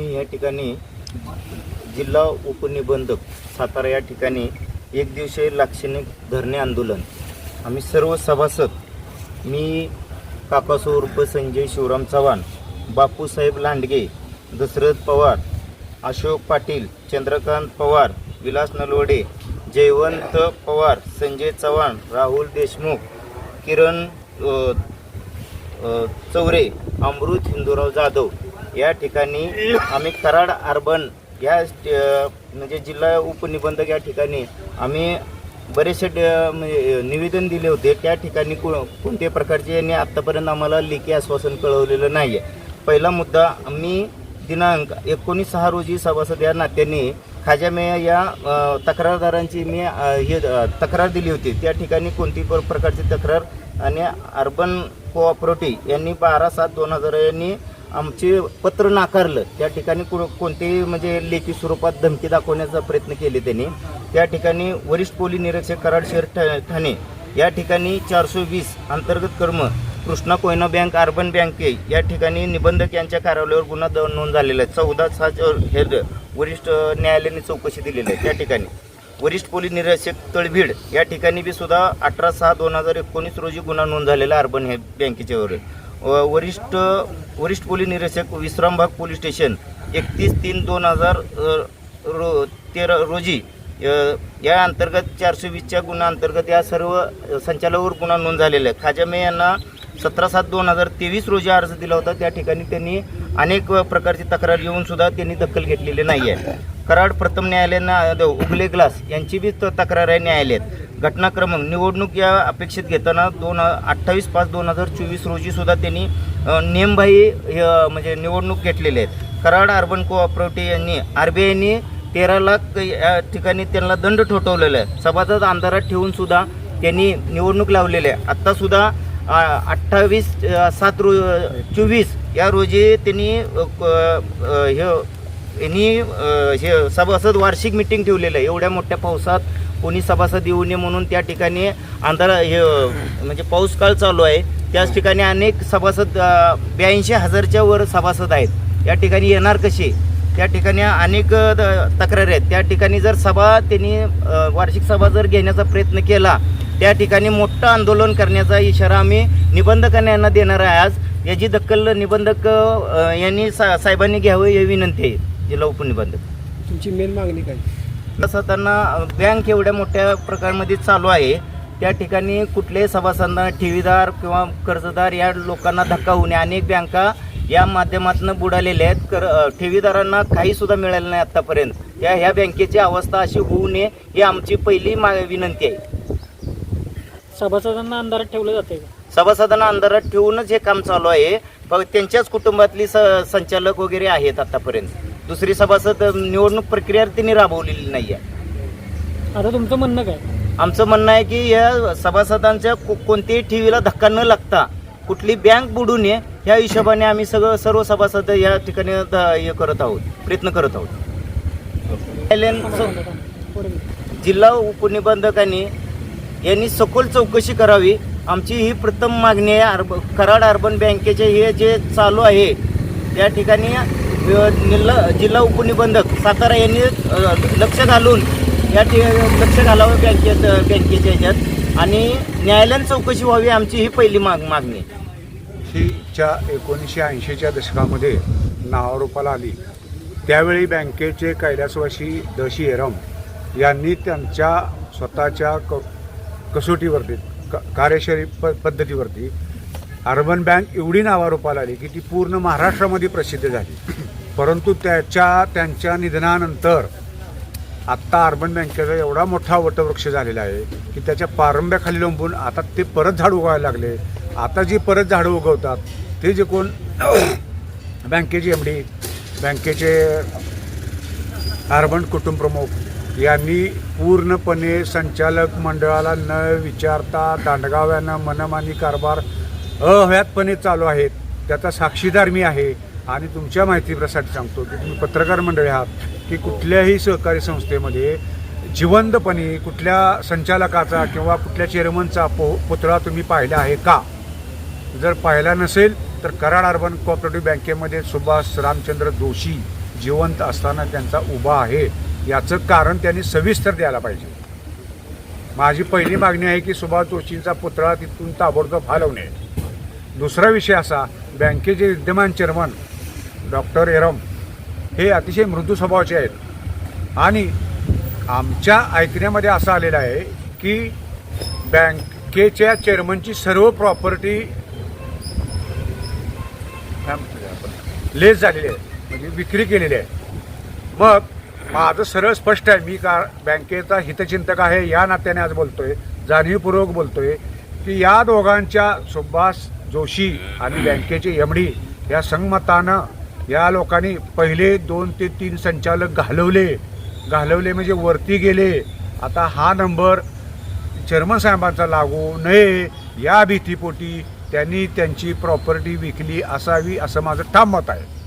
आम्ही या ठिकाणी जिल्हा उपनिबंधक सातारा या ठिकाणी एक दिवशी लाक्षणिक धरणे आंदोलन. आम्ही सर्व सभासद मी काकासो उर्फ संजय शिवराम चव्हाण बापूसाहेब लांडगे दशरथ पवार अशोक पाटील चंद्रकांत पवार विलास नलवडे जयवंत पवार संजय चव्हाण राहुल देशमुख किरण चौरे अमृत हिंदूराव जाधव या ठिकाणी आम्ही कराड अर्बन या म्हणजे जिल्हा उपनिबंधक या ठिकाणी आम्ही बरेचसे ड- म्हणजे निवेदन दिले होते. त्या ठिकाणी को कोणत्याही प्रकारचे यांनी आत्तापर्यंत आम्हाला लेखी आश्वासन कळवलेलं नाही आहे पहिला मुद्दा आम्ही दिनांक एकोणीस सहा रोजी सभासद या नात्याने मेया या तक्रारदारांची मी हे तक्रार दिली होती. त्या ठिकाणी कोणती प्रकारची तक्रार? आणि अर्बन कोऑपरेटिव्ह यांनी बारा सात दोन हजार यांनी आमचे पत्र नाकारलं त्या ठिकाणी को कोणतेही म्हणजे लेखी स्वरूपात धमकी दाखवण्याचा प्रयत्न केले त्यांनी. त्या ठिकाणी वरिष्ठ पोलीस निरीक्षक कराड शहर ठाणे या ठिकाणी चारशे वीस अंतर्गत कर्म कृष्णा कोयना बँक अर्बन बँके या ठिकाणी निबंधक यांच्या कार्यालयावर गुन्हा नोंद झालेला आहे. चौदा सात हे वरिष्ठ न्यायालयाने चौकशी दिलेली आहे. त्या ठिकाणी वरिष्ठ पोलीस निरीक्षक तळभीड या ठिकाणी बी सुद्धा अठरा सहा दोन हजार एकोणीस रोजी गुन्हा नोंद झालेला आहे अर्बन हे बँकेच्यावर वरिष्ठ वरिष्ठ पोलीस निरीक्षक विश्रामबाग पोलीस स्टेशन एकतीस तीन दोन हजार रो तेरा रोजी या अंतर्गत चारशे वीसच्या गुन्हा अंतर्गत या सर्व संचालकावर गुन्हा नोंद झालेला आहे. खाजामे यांना सतरा सात दोन हजार तेवीस रोजी अर्ज दिला होता. त्या ठिकाणी त्यांनी अनेक प्रकारची तक्रार येऊन सुद्धा त्यांनी दखल घेतलेली नाही आहे कराड प्रथम न्यायालयानं उगले ग्लास यांची बी तक्रार आहे न्यायालयात. घटनाक्रमांक निवडणूक या अपेक्षित घेताना दोन अठ्ठावीस पाच दोन हजार चोवीस रोजी सुद्धा त्यांनी नेमबाई म्हणजे निवडणूक घेतलेली आहेत कराड अर्बन कोऑपरेटिव्ह यांनी आर बी आयनी तेरा लाख या ठिकाणी त्यांना दंड ठोठवलेला आहे. सभासद अंधारात ठेवून सुद्धा त्यांनी निवडणूक लावलेली आहे. आत्तासुद्धा अठ्ठावीस सात रो चोवीस या रोजी त्यांनी हे यांनी हे सभासद वार्षिक मिटिंग ठेवलेलं आहे. एवढ्या मोठ्या पावसात कोणी सभासद येऊ नये म्हणून त्या ठिकाणी अंधार हे म्हणजे पाऊस काळ चालू आहे. त्याच ठिकाणी अनेक सभासद ब्याऐंशी हजारच्या वर सभासद आहेत. या ठिकाणी येणार कसे? त्या ठिकाणी अनेक तक्रारी आहेत. त्या ठिकाणी जर सभा त्यांनी वार्षिक सभा जर घेण्याचा प्रयत्न केला त्या ठिकाणी मोठं आंदोलन करण्याचा इशारा आम्ही निबंधकांना यांना देणार आहे आज. याची दखल निबंधक यांनी सा साहेबांनी घ्यावं ही विनंती आहे. जिल्हा उपनिबंधक. तुमची मेन मागणी काय? तसं त्यांना बँक एवढ्या मोठ्या प्रकारमध्ये चालू आहे. त्या ठिकाणी कुठल्याही सभासदांना ठेवीदार किंवा कर्जदार या लोकांना धक्का होऊ नये. अनेक बँका या माध्यमातून बुडालेल्या आहेत. कर ठेवीदारांना काही सुद्धा मिळालं नाही आत्तापर्यंत या ह्या बँकेची अवस्था अशी होऊ नये ही आमची पहिली मा विनंती आहे. सभासदांना अंधारात ठेवलं जाते का? सभासदांना अंधारात ठेवूनच हे काम चालू आहे. त्यांच्याच कुटुंबातली स संचालक वगैरे आहेत आतापर्यंत. दुसरी सभासद निवडणूक प्रक्रिया त्यांनी राबवलेली नाही आहे आता तुमचं म्हणणं काय? आमचं म्हणणं आहे की या सभासदांच्या को- कोणत्याही ठेवीला धक्का न लागता कुठली बँक बुडू नये ह्या हिशोबाने आम्ही सगळं सर्व सभासद या ठिकाणी द- हे करत आहोत प्रयत्न करत आहोत. पुढे जिल्हा उपनिबंधकांनी यांनी सखोल चौकशी करावी. आमची ही प्रथम मागणी आहे अर्ब कराड अर्बन बँकेचे हे जे चालू आहे त्या ठिकाणी जिल्हा जिल्हा उपनिबंधक सातारा यांनी लक्ष घालून या ठि लक्ष घालावं बँकेत बँकेच्या ह्याच्यात. आणि न्यायालयीन चौकशी व्हावी आमची ही पहिली माग मागणी आहे. एकोणीसशे ऐंशीच्या दशकामध्ये नावारूपाला आली. त्यावेळी बँकेचे कैलासवासी दशी एरम यांनी त्यांच्या स्वतःच्या क कसोटीवरती क कार्यशैली प पद्धतीवरती अर्बन बँक एवढी नावारूपाला आली की ती पूर्ण महाराष्ट्रामध्ये प्रसिद्ध झाली. परंतु त्याच्या त्यांच्या निधनानंतर आत्ता अर्बन बँकेचा एवढा मोठा वटवृक्ष झालेला आहे की त्याच्या पारंब्याखाली लंबून आता ते परत झाड उगवायला लागले. आता जी परत झाडं उगवतात ते जे कोण बँकेचे एम डी बँकेचे अर्बन कुटुंबप्रमुख यांनी पूर्णपणे संचालक मंडळाला न विचारता दांडगाव्यानं मनमानी कारभार अहव्यातपणे चालू आहेत त्याचा साक्षीदार मी आहे. आणि तुमच्या माहितीसाठी सांगतो की तुम्ही पत्रकार मंडळी आहात की कुठल्याही सहकारी संस्थेमध्ये जिवंतपणे कुठल्या संचालकाचा किंवा कुठल्या चेअरमनचा पो पुतळा तुम्ही पाहिला आहे का? जर पाहिला नसेल तर कराड अर्बन कोऑपरेटिव्ह बँकेमध्ये सुभाष रामचंद्र जोशी जिवंत असताना त्यांचा उभा आहे. याचं कारण त्यांनी सविस्तर द्यायला पाहिजे. माझी पहिली मागणी आहे की सुभाष जोशींचा पुतळा तिथून ताबडतोब हलवणे. दुसरा विषय असा बँकेचे विद्यमान चेअरमन डॉक्टर एरम हे अतिशय मृदू स्वभावाचे आहेत. आणि आमच्या ऐकण्यामध्ये असं आलेलं आहे की बँकेच्या चेअरमनची सर्व प्रॉपर्टी लेस झालेली आहे म्हणजे विक्री केलेली आहे. मग माझं सरळ स्पष्ट आहे मी का बँकेचा हितचिंतक आहे या नात्याने आज बोलतोय जाणीवपूर्वक बोलतोय की या दोघांच्या सुभाष जोशी आणि बँकेचे एमडी या संगमतानं या लोकांनी पहिले दोन ते तीन संचालक घालवले. घालवले म्हणजे वरती गेले. आता हा नंबर चेअरमन साहेबांचा लागू नये. या भीतीपोटी त्यांनी त्यांची प्रॉपर्टी विकली असावी असं माझं ठाम मत आहे.